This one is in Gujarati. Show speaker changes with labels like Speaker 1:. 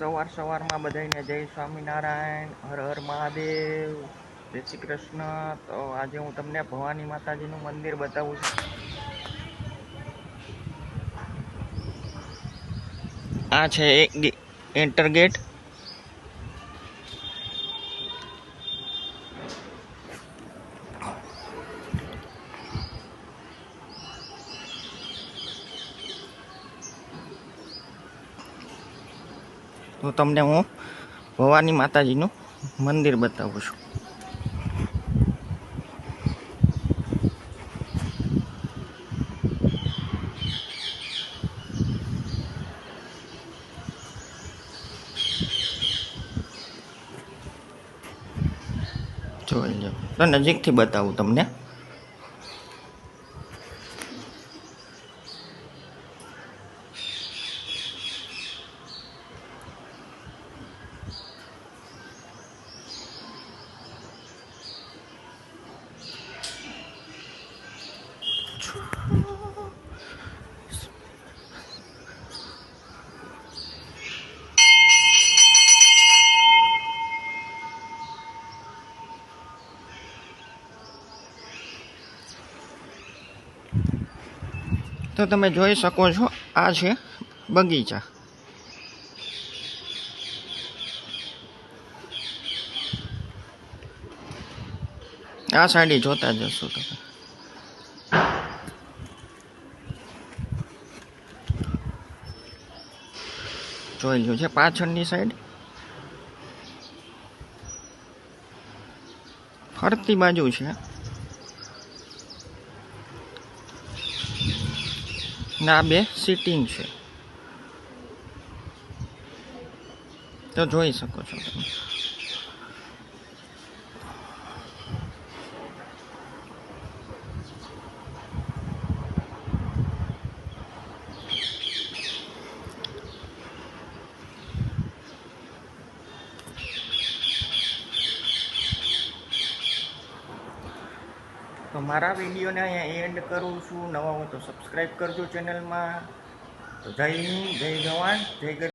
Speaker 1: સવાર સવારમાં બધાને જય સ્વામિનારાયણ, હર હર મહાદેવ, જય શ્રી કૃષ્ણ. તો આજે હું તમને ભવાની માતાજીનું મંદિર બતાવું છું. આ છે એક એન્ટર ગેટ તો તમને હું ભવાની માતાજીનું મંદિર બતાવું છું. જોઈ લો. નજીકથી બતાવું તમને. તો તમે જોઈ શકો છો, આ છે બગીચા. આ સાઈડે જોતા જશો તમે. જોઈ લો છે, પાછળની સાઈડ. ફરતી બાજુ છે. ના બે સિટિંગ છે. તો જોઈ શકો છો તમે. તો મારા વિડીયોને અહીંયા એન્ડ કરું છું. નવા હોય તો સબસ્ક્રાઈબ કરજો ચેનલમાં તો જય હિન્દ, જય જવાન, જય